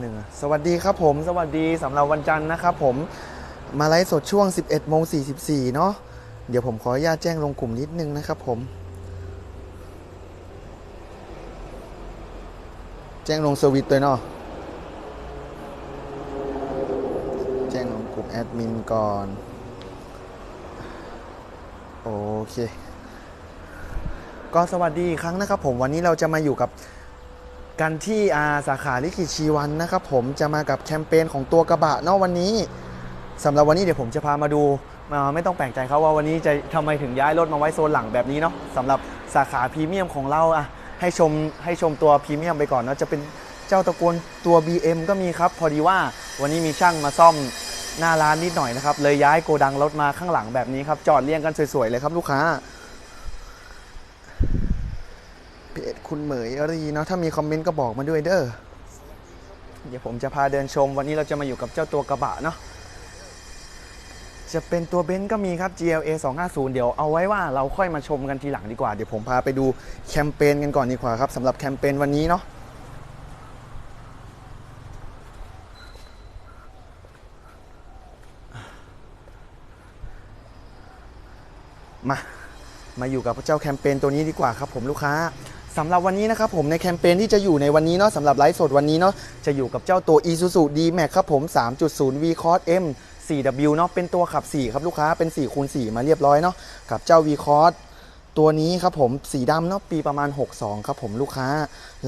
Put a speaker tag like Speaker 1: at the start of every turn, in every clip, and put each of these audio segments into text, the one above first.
Speaker 1: หนึ่งสวัสดีครับผมสวัสดีสำหรับวันจันทร์นะครับผมมาไลฟ์สดช่วง 11โมง44 เนาะเดี๋ยวผมขออนุญาตแจ้งลงกลุ่มนิดนึงนะครับผม แจ้งลงสวิตด้วเนาะแจ้งลงกลุ่มแอดมินก่อน โอเค ก็สวัสดีครั้งนะครับผมวันนี้เราจะมาอยู่กับ กันที่อาสาขาลิขิตชีวันนะครับผมจะมากับแคมเปญของตัวกระบะเนาะวันนี้สำหรับวันนี้เดี๋ยวผมจะพามาดูมาไม่ต้องแปลกใจครับว่าวันนี้จะทำไมถึงย้ายรถมาไว้โซนหลังแบบนี้เนาะสำหรับสาขาพรีเมียมของเราอะให้ชมให้ชมตัวพรีเมียมไปก่อนเนาะจะเป็นเจ้าตะกูลตัว BM ก็มีครับ พอดีว่าวันนี้มีช่างมาซ่อมหน้าร้านนิดหน่อยนะครับเลยย้ายโกดังรถมาข้างหลังแบบนี้ครับจอดเรียงกันสวยๆเลยครับลูกค้า เพจ คุณเหมยรีเนาะถ้ามีคอมเมนต์ก็บอกมาด้วยเด้อเดี๋ยวผมจะพาเดินชม วันนี้เราจะมาอยู่กับเจ้าตัวกระบะเนาะจะเป็นตัวเบนซ์ก็มีครับ GLA 250 เดี๋ยวเอาไว้ว่าเราค่อยมาชมกันทีหลังดีกว่า เดี๋ยวผมพาไปดูแคมเปญกันก่อนดีกว่าครับสำหรับแคมเปญวันนี้เนาะมา มาอยู่กับเจ้าแคมเปญตัวนี้ดีกว่าครับผมลูกค้า สำหรับวันนี้นะครับผมในแคมเปญที่จะอยู่ในวันนี้เนาะสำหรับไลฟ์สดวันนี้เนาะจะอยู่กับเจ้าตัว Isuzu D-Max ครับผม 3.0 V Cross M 4W เนาะเป็นตัวขับ 4 ครับลูกค้าเป็น4คูณ4มาเรียบร้อยเนาะกับเจ้า V Cross ตัวนี้ครับผมสีดำเนาะปีประมาณ 62 ครับผมลูกค้า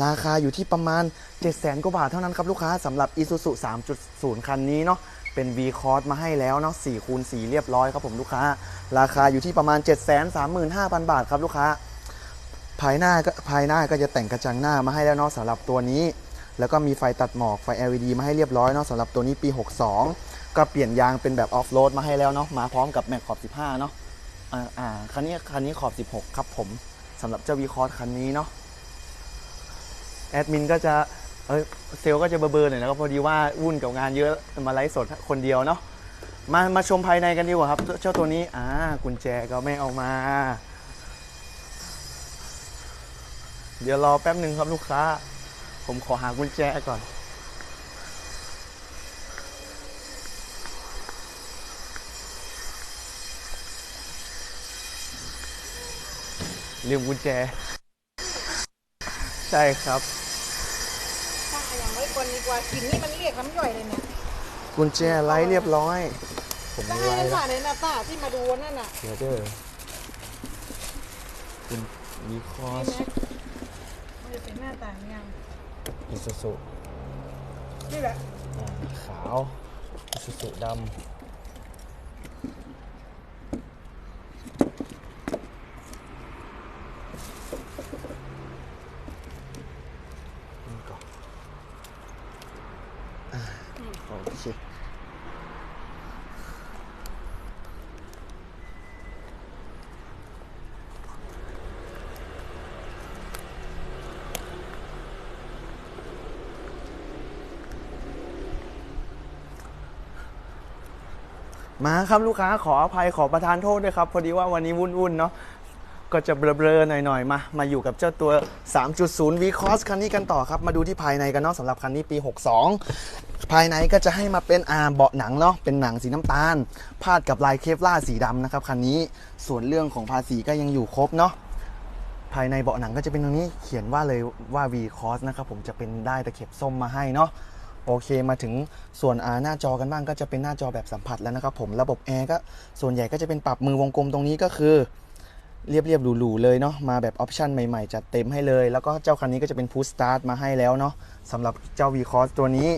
Speaker 1: ราคาอยู่ที่ประมาณ 700,000กว่าบาทเท่านั้นครับลูกค้าสำหรับ Isuzu 3.0 คันนี้เนาะเป็น V Cross มาให้แล้วเนาะ4คูณ4เรียบร้อยครับผมลูกค้า ราคาอยู่ที่ประมาณ 735,000 บาทครับลูกค้า ภายหน้าก็ภายหน้าก็จะแต่งกระจังหน้ามาให้แล้วเนาะสำหรับตัวนี้ แล้วก็มีไฟตัดหมอกไฟ LED มาให้เรียบร้อยเนาะสำหรับตัวนี้ปี 62 ก็เปลี่ยนยางเป็นแบบออฟโรดมาให้แล้วเนาะมาพร้อมกับแม็กขอบ 15 เนาะอ่าอ่าคันนี้คันนี้ขอบ 16 ครับผมสำหรับเจ้าวีคอร์คันนี้เนาะแอดมินก็จะเอยเซลลก็จะเบอร์ๆหน่อยนะครับพอดีว่าวุ่นกับงานเยอะมาไลฟ์สดคนเดียวเนาะมามาชมภายในกันดีกว่าครับ เจ้าตัวนี้อ่ากุญแจก็ไม่เอามา เดี๋ยวรอแป๊บหนึ่งครับลูกค้า ผมขอหากุญแจก่อน ลืมกุญแจ ใช่ครับ
Speaker 2: ถ้าอย่างไว้คนดีกว่ากลินนี่มันเรียกน้ำย่อยเลยเนี่ย
Speaker 1: กุญแจไล่เรียบร้อย ผม
Speaker 2: ได้
Speaker 1: มีไล่
Speaker 2: นั่น
Speaker 1: แล้ว
Speaker 2: ค่ะในหน้าตาที่มาดูนั่นน่ะ
Speaker 1: เดี๋ยวเด้อคุณวีคอ
Speaker 2: ใช่
Speaker 1: ส
Speaker 2: ไหมมันจะเป็นหน้า ตาอย่างยัง
Speaker 1: อิซูซุ
Speaker 2: นี่แหละ
Speaker 1: ขาวอิซูซุดำนี่ก่อนอ่าโอเค มาครับลูกค้าขออภัยขอประทานโทษด้วยครับ พอดีว่าวันนี้วุ่นๆเนาะก็จะเบลอๆหน่อยๆมา มาอยู่กับเจ้าตัว 3.0 V Cross คันนี้กันต่อครับ มาดูที่ภายในกันเนาะสำหรับคันนี้ปี 62 ภายในก็จะให้มาเป็นอาเบาะหนังเนาะ เป็นหนังสีน้ำตาล พาดกับลายเคฟล่าสีดำนะครับคันนี้ ส่วนเรื่องของภาษีก็ยังอยู่ครบเนาะ ภายในเบาะหนังก็จะเป็นตรงนี้เขียนว่าเลยว่า V Cross นะครับผมจะเป็นได้ตะเข็บส้มมาให้เนาะ โอเคมาถึงส่วนหน้าจอกันบ้างก็จะเป็นหน้าจอแบบสัมผัสแล้วนะครับผมระบบแอร์ก็ส่วนใหญ่ก็จะเป็นปรับมือวงกลมตรงนี้ก็คือเรียบเรียบหรูๆเลยเนาะมาแบบออปชันใหม่ๆ จัดเต็มให้เลย แล้วก็เจ้าคันนี้ก็จะเป็นพุชสตาร์ทมาให้แล้วเนาะสำหรับเจ้า V Cross ตัวนี้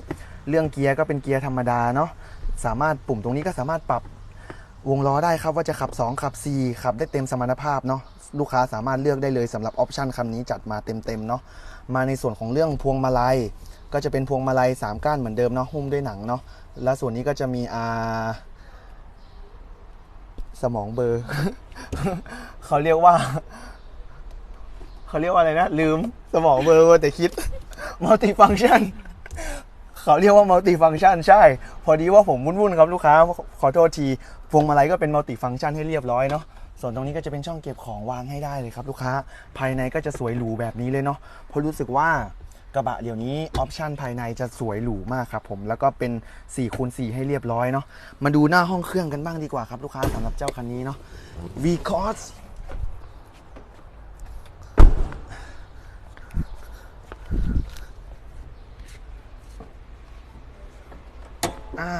Speaker 1: เรื่องเกียร์ก็เป็นเกียร์ธรรมดาเนาะสามารถปุ่มตรงนี้ก็สามารถปรับ วงล้อได้ครับว่าจะขับ 2 ขับ 4 ขับได้เต็มสมรรถภาพเนาะลูกค้าสามารถเลือกได้เลยสำหรับออปชันคันนี้จัดมาเต็มๆเนาะมาในส่วนของเรื่องพวงมาลัย ก็จะเป็นพวงมาลัย 3 ก้านเหมือนเดิมเนาะหุ้มด้วยหนังเนาะแล้วส่วนนี้ก็จะมีอาสมองเบอร์ เขาเรียกว่า เขาเรียกว่าอะไรนะ ลืมสมองเบอร์แต่คิดมัลติฟัง c t ชัน เขาเรียกว่ามัลติฟัง c t ชันใช่ พอดีว่าผมวุ่นๆครับลูกค้า ขอโทษทีพวงมาลัยก็เป็นมัลติฟัง c t ชันให้เรียบร้อยเนาะส่วนตรงนี้ก็จะเป็นช่องเก็บของวางให้ได้เลยครับ ลูกค้าภายในก็จะสวยหรูแบบนี้เลยเนาะเพราะรู้สึกว่ากระบะเดี๋ยวนี้ออปชันภายในจะสวยหรูมากครับผมแล้วก็เป็น4คูณ4ให้เรียบร้อยเนาะมาดูหน้าห้องเครื่องกันบ้างดีกว่าครับลูกค้าสำหรับเจ้าคันนี้เนาะ v c o s มา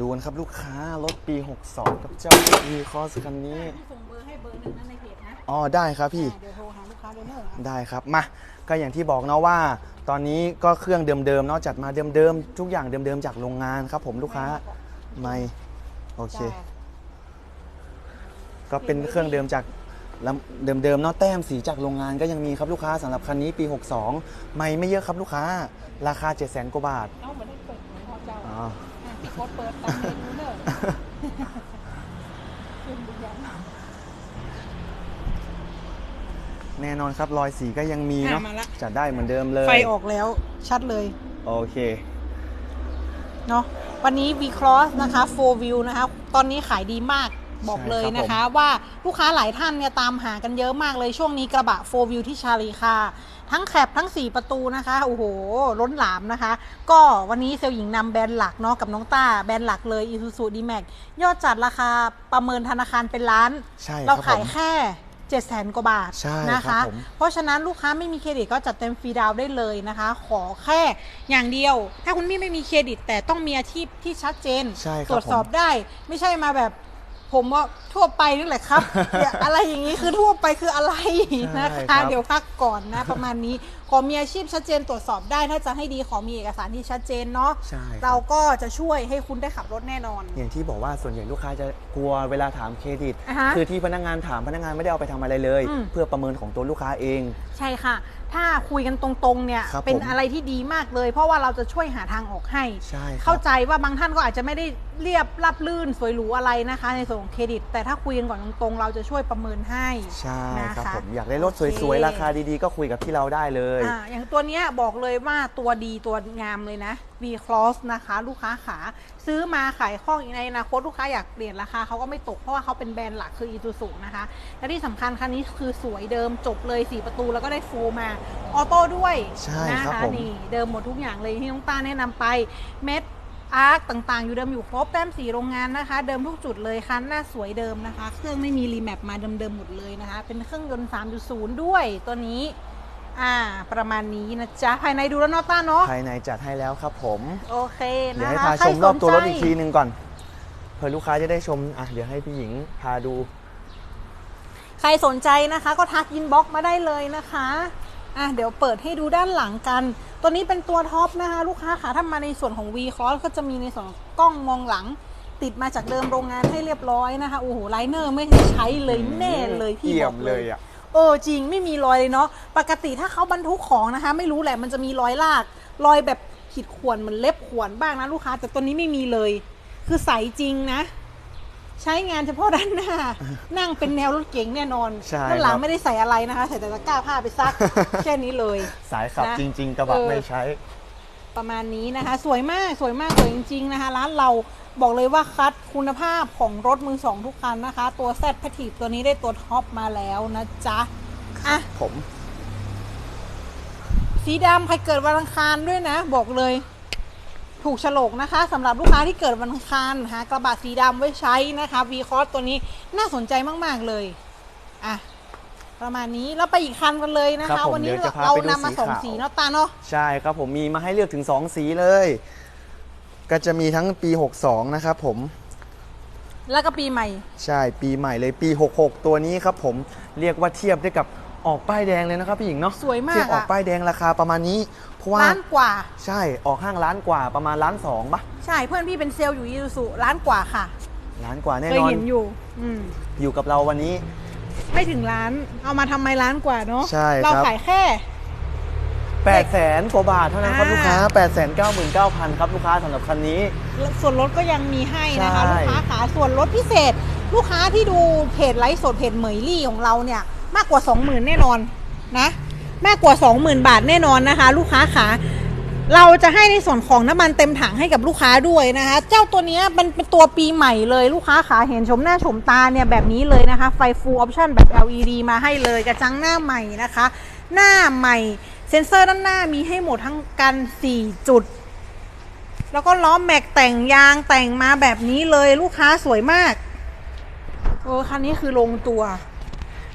Speaker 1: ดูกันครับลูกค้ารถปี 62 กับเจ้า v c o s คันนี้
Speaker 2: ที่ส่งเบอร์ให้เบอร์หนึ่งนั่นในเพจนะ
Speaker 1: อ๋อได้ครับพี่
Speaker 2: อ่าเดี๋ยวโทรหาลูกค้าเดนเนอร์
Speaker 1: ได้ครับมาก็อย่างที่บอกเนาะว่า ตอนนี้ก็เครื่องเดิมๆเนาะจัดมาเดิมๆทุกอย่างเดิมๆจากโรงงานครับผมลูกค้าไม่โอเค ก็เป็นเครื่องเดิมจากลำเดิมๆเนาะแต้มสีจากโรงงานก็ยังมีครับลูกค้าสำหรับคันนี้ปี 62 ไม่ไม่เยอะครับลูกค้า ราคา 7 0 0 0 0 0กว่าบาท
Speaker 2: เอ้าเหมือน พี่โค้ดเปิดตามเมนูเนอร์ขึ้นดูยัง
Speaker 1: แน่นอนครับรอยสีก็ยังมีเนาะ
Speaker 2: อะมาละ
Speaker 1: จัดได้เหมือนเดิมเลย
Speaker 2: ไฟออกแล้วชัดเลย
Speaker 1: โอเค
Speaker 2: เนาะวันนี้ V Cross นะคะ4 View นะคะ ตอนนี้ขายดีมากบอก
Speaker 1: ใช่
Speaker 2: เลย
Speaker 1: ครับ
Speaker 2: นะคะ ว่าลูกค้าหลายท่านเนี่ยตามหากันเยอะมากเลยช่วงนี้กระบะ4 View ที่ชาลีคาทั้งแคปทั้ง 4 ประตูนะคะโอ้โหล้นหลามนะคะ ก็วันนี้เซลล์หญิงนำแบรนด์หลักเนาะกับน้องต้าแบรนด์หลักเลย Isuzu D-Max ยอดจัดราคาประเมินธนาคารเป็นล้าน
Speaker 1: ใช่ค
Speaker 2: เรา
Speaker 1: รับผ
Speaker 2: ขาย
Speaker 1: ม
Speaker 2: แค่7 0 0 0 0 0 กว่าบาท
Speaker 1: ใช่
Speaker 2: นะ
Speaker 1: ครั
Speaker 2: คะ
Speaker 1: บผม
Speaker 2: เพราะฉะนั้นลูกค้าไม่มีเครดิตก็จัดเต็มฟรีดาวน์ได้เลยนะคะ ขอแค่อย่างเดียว ถ้าคุณพี่ไม่มีเครดิตแต่ต้องมีอาชีพที่ชัดเจน
Speaker 1: ใช่ครับ
Speaker 2: ตรวจสอบได้ไม่ใช่มาแบบ ผมว่าทั่วไปนี่แหละครับอย่าอะไรอย่างนี้คือทั่วไปคืออะไรนะ
Speaker 1: ใช่
Speaker 2: คะ
Speaker 1: ครับ
Speaker 2: เดี๋ยวพักก่อนนะประมาณนี้ขอมีอาชีพชัดเจนตรวจสอบได้ถ้าจะให้ดีขอมีเอกสารที่ชัดเจนเนาะ
Speaker 1: ใช่ค
Speaker 2: เรา
Speaker 1: บ
Speaker 2: ก็จะช่วยให้คุณได้ขับรถแน่นอน
Speaker 1: อย่างที่บอกว่าส่วนใหญ่ลูกค้าจะกลัวเวลาถามเครดิต
Speaker 2: อ่าฮะ
Speaker 1: คือที่พนักงานถามพนักงานไม่ได้เอาไปทำอะไรเลย
Speaker 2: อืม
Speaker 1: เพื่อประเมินของตัวลูกค้าเอง
Speaker 2: ใช่ค่ะ ถ้าคุยกันตรงๆเนี่ย
Speaker 1: ครับ
Speaker 2: เป็น
Speaker 1: ผม
Speaker 2: อะไรที่ดีมากเลย เพราะว่าเราจะช่วยหาทางออกให้
Speaker 1: ใช่ครับ
Speaker 2: เข้าใจว่าบางท่านก็อาจจะไม่ได้เรียบรับลื่นสวยหรูอะไรนะคะ ในส่วนของเครดิต แต่ถ้าคุยกันก่อนตรงๆ เราจะช่วยประเมินให้
Speaker 1: ใช่
Speaker 2: นะครับคะ
Speaker 1: ผมอยากได้รถ
Speaker 2: โอเค
Speaker 1: สวยๆ ราคาดีๆ ก็คุยกับที่เราได้เลย
Speaker 2: อ่าอย่างตัวเนี้ยบอกเลยว่าตัวดีตัวงามเลยนะ V Cross นะคะ ลูกค้าขาซื้อมาขายข้องในอนาคตลูกค้าอยากเปลี่ยนราคาเขาก็ไม่ตกเพราะว่าเขาเป็นแบรนด์หลักคือ Isuzu นะคะ และที่สำคัญคันนี้คือสวยเดิมจบเลย 4 ประตูแล้วก็ได้โฟมาออโต้ด้วย
Speaker 1: ใช่
Speaker 2: นะครับคะ
Speaker 1: ผม
Speaker 2: นี่เดิมหมดทุกอย่างเลยที่น้องต้าแนะนำไปเม็ด อาร์คต่างๆ อยู่เดิมอยู่ครบแต้มสีโรงงานนะคะ เดิมทุกจุดเลยคันหน้าสวยเดิมนะคะ เครื่องไม่มีรีแมปมาเดิมๆหมดเลยนะคะ เป็นเครื่องยนต์ 3.0 ด้วยตัวนี้อ่าประมาณนี้นะจ๊ะ ภายในดูแล้วเนอะต้าเนาะ
Speaker 1: ภายในจัดให้แล้วครับผม
Speaker 2: โอเค
Speaker 1: เดี๋ยว
Speaker 2: นะ
Speaker 1: ให้
Speaker 2: คะ
Speaker 1: พา
Speaker 2: ใคร
Speaker 1: ชมรอบตัวรถ
Speaker 2: สนใจ
Speaker 1: อีกทีหนึ่งก่อน เผื่อลูกค้าจะได้ชมอะเดี๋ยวให้พี่หญิงพาดู
Speaker 2: ใครสนใจนะคะ ก็ทักอินบ็อกมาได้เลยนะคะ อะเดี๋ยวเปิดให้ดูด้านหลังกัน ตัวนี้เป็นตัวท็อปนะคะ ลูกค้าค่ะถ้ามาในส่วนของ V Cross ก็จะมีในส่วนของกล้องมองหลัง ติดมาจากเดิมโรงงานให้เรียบร้อยนะคะโอ้โหไลเนอร์ไม่ได้ใช้เลยแน่เลยพี่
Speaker 1: เอี่
Speaker 2: บ
Speaker 1: ย
Speaker 2: อ
Speaker 1: ม
Speaker 2: ก
Speaker 1: เล
Speaker 2: เลยย
Speaker 1: อะ
Speaker 2: เออจริงไม่มีรอยเลยเนาะปกติถ้าเขาบรรทุกของนะคะ ไม่รู้แหละมันจะมีรอยลาก รอยแบบขีดข่วนเหมือนเล็บข่วนบ้างนะลูกค้า แต่ตัวนี้ไม่มีเลย คือใสจริงนะ ใช้งานเฉพาะด้านหน้า นั่งเป็นแนวรถเก๋งแน่นอน
Speaker 1: ใช่
Speaker 2: ด้านหลัง
Speaker 1: ครับ
Speaker 2: ไม่ได้ใส่อะไรนะคะ ใส่แต่ตะกร้าผ้าไปซัก แค่นี้เลย
Speaker 1: สายขับ
Speaker 2: นะ
Speaker 1: จริง ๆ กระบะ
Speaker 2: เออ
Speaker 1: ไม่ใช้
Speaker 2: ประมาณนี้นะคะ สวยมากสวยมากสวยจริง ๆนะคะ ร้านเราบอกเลยว่าคัดคุณภาพของรถมือสองทุกคันนะคะ ตัวแซดแพทีฟตัวนี้ได้ตัวท็อปมาแล้วนะจ๊ะอะ
Speaker 1: ผม
Speaker 2: สีดำใครเกิดวันอังคารด้วยนะ บอกเลย ถูกโฉลกนะคะสำหรับลูกค้าที่เกิดวันอังคารหากระบะสีดำไว้ใช้นะคะ V c o s ตัวนี้น่าสนใจมาก ๆ เลยอะประมาณนี้แล้วไปอีกคันกันเลยนะ
Speaker 1: ครั
Speaker 2: คะ
Speaker 1: บผม
Speaker 2: วันนี้
Speaker 1: เดี๋ยวจะพา
Speaker 2: เรา
Speaker 1: ไปดู
Speaker 2: นำมา
Speaker 1: สี
Speaker 2: สอง
Speaker 1: ขาว
Speaker 2: สีเนาะตาเนาะ
Speaker 1: ใช่ครับผมมีมาให้เลือกถึง 2 สีเลย ก็จะมีทั้งปี 62 นะครับผม
Speaker 2: แล้วก็ปีใหม่
Speaker 1: ใช่ปีใหม่เลยปี 66 ตัวนี้ครับผมเรียกว่าเทียบได้กับออกป้ายแดงเลยนะครับพี่หญิงเนาะ
Speaker 2: สวยมาก
Speaker 1: เทียบออก
Speaker 2: อะ
Speaker 1: ป้ายแดงราคาประมาณนี้ เพราะว่า
Speaker 2: ล้านกว่า
Speaker 1: ใช่ออกห้างล้านกว่าประมาณล้านสองปะ
Speaker 2: ใช่เพื่อนพี่เป็นเซลล์อยู่ยูสุล้านกว่าค่ะ
Speaker 1: ล้านกว่าแน่
Speaker 2: เคย
Speaker 1: นอน
Speaker 2: เห็นอยู่ อืม
Speaker 1: อยู่กับเราวันนี้
Speaker 2: ไม่ถึงล้าน เอามาทำไมล้านกว่าเนาะ
Speaker 1: ใช่ครับ
Speaker 2: เราขายแค่
Speaker 1: 8 0 0แสนกว่าบาทเท่านั้นครับ
Speaker 2: อ่า
Speaker 1: ลูกค้า 8 9 9 9 0 0 0 ครับลูกค้าสำหรับคันนี้
Speaker 2: ส่วนลดก็ยังมีให้นะคะ
Speaker 1: ใช่
Speaker 2: ลูกค้าขาส่วนลดพิเศษ ลูกค้าที่ดูเพจไลฟ์สดเพจเหมยลี่ของเราเนี่ย มากกว่า 20,000 แน่นอนนะ มากกว่า 20,000 บาทแน่นอนนะคะ ลูกค้าขาเราจะให้ในส่วนของน้ำมันเต็มถังให้กับลูกค้าด้วยนะคะ เจ้าตัวนี้มันเป็นตัวปีใหม่เลยลูกค้าขาเห็นชมหน้าชมตาเนี่ยแบบนี้เลยนะคะ ไฟ full option แบบ LED มาให้เลยกระจังหน้าใหม่นะคะ หน้าใหม่เซ็นเซอร์ด้านหน้ามีให้หมดทั้งกัน 4 จุด แล้วก็ล้อแม็กแต่งยางแต่งมาแบบนี้เลยลูกค้าสวยมากเออคันนี้คือลงตัว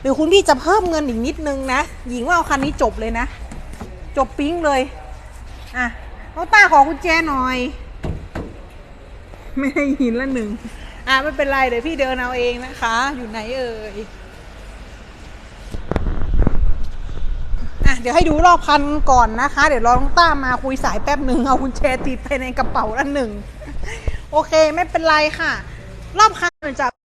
Speaker 2: รือคุณพี่จะเพิ่มเงินอีกนิดนึงนะ หญิงว่าเอาคันนี้จบเลยนะ จบปิ๊งเลย อะน้องต้าขอกุญแจหน่อย ไม่ได้ยินละหนึ่ง อะไม่เป็นไรเดี๋ยวพี่เดินเอาเองนะคะ อยู่ไหนเอ่ย อะเดี๋ยวให้ดูรอบคันก่อนนะคะ เดี๋ยวรอน้องต้ามาคุยสายแป๊บหนึ่งเอากุญแจติดไปในกระเป๋าละหนึ่ง โอเคไม่เป็นไรค่ะ รอบคันจะ